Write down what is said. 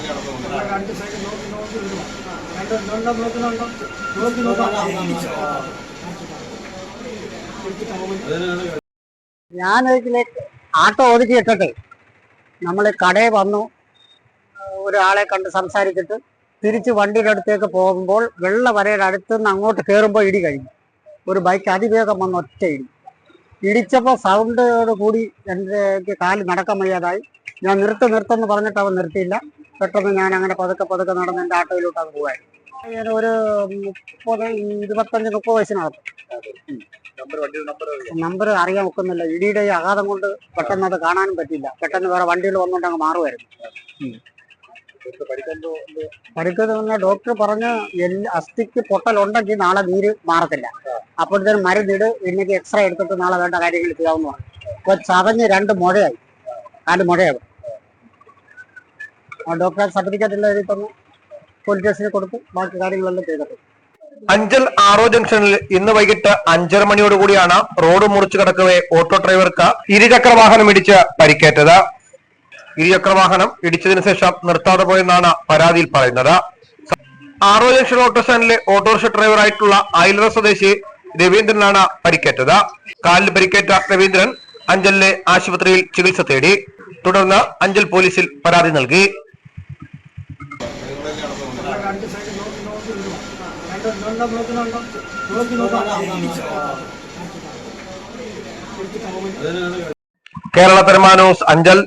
Side ഞാൻ ഇതിലേക്ക് ആട്ടോ ഓടിച്ചു നമ്മൾ കടയിൽ വന്നു. ഒരാളെ കണ്ട് സംസാരിച്ചിട്ട് തിരിച്ച് വണ്ടിയുടെ അടുത്തേക്ക് പോകുമ്പോൾ വെള്ള വരയുടെ അടുത്ത് നിന്ന് അങ്ങോട്ട് കയറുമ്പോൾ ഇടി കഴിഞ്ഞു. ഒരു ബൈക്ക് അതിവേഗം വന്ന് ഒറ്റ ഇടി. ഇടിച്ചപ്പോൾ സൗണ്ടോട് കൂടി എന്റെ കാൽ നടക്കാൻ വയ്യാതായി. ഞാൻ നിർത്ത് നിർത്തുമെന്ന് പറഞ്ഞിട്ട് അവൻ നിർത്തിയില്ല. പെട്ടെന്ന് ഞാൻ അങ്ങനെ പതുക്കെ പതുക്കെ നടന്ന് എന്റെ ആട്ടോയിലോട്ട് അത് പോകാൻ ഞാൻ ഒരു മുപ്പത് ഇരുപത്തഞ്ച് മുപ്പത് വയസ്സിനകത്ത്. നമ്പർ അറിയാൻ ഒക്കുന്നില്ല. ഇടിയുടെ ഈ ആഘാതം കൊണ്ട് പെട്ടെന്ന് അത് കാണാനും പറ്റില്ല. പെട്ടെന്ന് വേറെ വണ്ടികൾ വന്നുകൊണ്ട് അങ്ങ് മാറുമായിരുന്നു. പഠിക്കുന്നത് വന്ന ഡോക്ടർ പറഞ്ഞ് അസ്ഥിക്ക് പൊട്ടലുണ്ടെങ്കിൽ നാളെ നീര് മാറത്തില്ല. അപ്പോഴത്തേനും മരുന്നിട് എനിക്ക് എക്സ്റേ എടുത്തിട്ട് നാളെ വേണ്ട കാര്യങ്ങൾ ചെയ്യാവുന്നതാണ് അപ്പൊ ചതഞ്ഞ് രണ്ട് മുഴയായി. നാല് മുഴയാവും ആ ഡോക്ടറെ സർട്ടിഫിക്കറ്റ് എല്ലാം എഴുതി തന്നു. പോലീസ് സ്റ്റേഷനിൽ കൊടുത്തു. ബാക്കി കാര്യങ്ങളെല്ലാം ചെയ്തത് അഞ്ചൽ ആറോ ജംഗ്ഷനിൽ ഇന്ന് വൈകിട്ട് അഞ്ചര മണിയോടുകൂടിയാണ് റോഡ് മുറിച്ചു കിടക്കവേ ഓട്ടോ ഡ്രൈവർക്ക് ഇരുചക്ര വാഹനം ഇടിച്ച് പരിക്കേറ്റത്. ഇരുചക്ര വാഹനം ഇടിച്ചതിനു ശേഷം നിർത്താതെ പോയെന്നാണ് പരാതിയിൽ പറയുന്നത്. ആറോ ജംഗ്ഷൻ ഓട്ടോ സ്റ്റാൻഡിലെ ഓട്ടോറിക്ഷ ഡ്രൈവറായിട്ടുള്ള അയലറ സ്വദേശി രവീന്ദ്രനാണ് പരിക്കേറ്റത്. കാലിൽ പരിക്കേറ്റ രവീന്ദ്രൻ അഞ്ചലിലെ ആശുപത്രിയിൽ ചികിത്സ തേടി. തുടർന്ന് അഞ്ചൽ പോലീസിൽ പരാതി നൽകി. രണ്ട് സൈഡ് നോക്കി നോക്കി വിടുക രണ്ട് രണ്ടോ നോക്കുന്നുണ്ടോ നോക്കി നോക്കാം. കേരള പെരുമാനൂസ് അഞ്ചൽ.